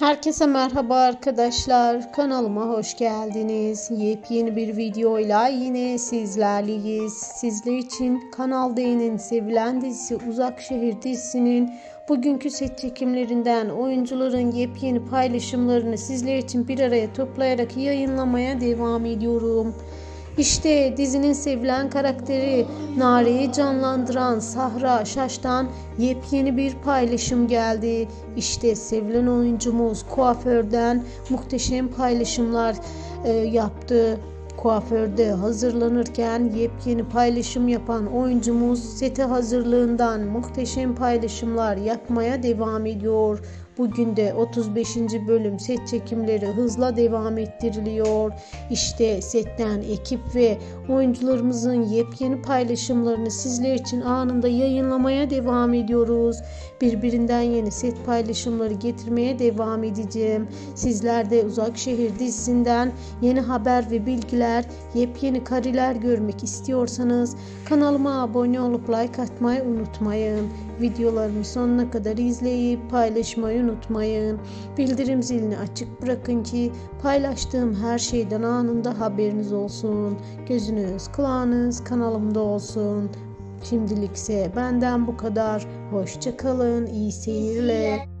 Herkese merhaba arkadaşlar. Kanalıma hoş geldiniz. Yepyeni bir videoyla yine sizlerleyiz. Sizler için Kanal D'nin sevilen dizisi Uzak Şehir dizisinin bugünkü set çekimlerinden oyuncuların yepyeni paylaşımlarını sizler için bir araya toplayarak yayınlamaya devam ediyorum. İşte dizinin sevilen karakteri Nare'yi canlandıran Sahra Şaş'tan yepyeni bir paylaşım geldi. İşte sevilen oyuncumuz kuaförden muhteşem paylaşımlar e, yaptı. Kuaförde hazırlanırken yepyeni paylaşım yapan oyuncumuz sete hazırlığından muhteşem paylaşımlar yapmaya devam ediyor. Bugün de 35. bölüm set çekimleri hızla devam ettiriliyor. İşte setten ekip ve oyuncularımızın yepyeni paylaşımlarını sizler için anında yayınlamaya devam ediyoruz. Birbirinden yeni set paylaşımları getirmeye devam edeceğim. Sizler de Uzak Şehir dizisinden yeni haber ve bilgiler, yepyeni kariler görmek istiyorsanız kanalıma abone olup like atmayı unutmayın. Videolarımı sonuna kadar izleyip paylaşmayı unutmayın. Bildirim zilini açık bırakın ki paylaştığım her şeyden anında haberiniz olsun. Gözünüz, kulağınız kanalımda olsun. Şimdilikse benden bu kadar. Hoşça kalın, iyi seyirler.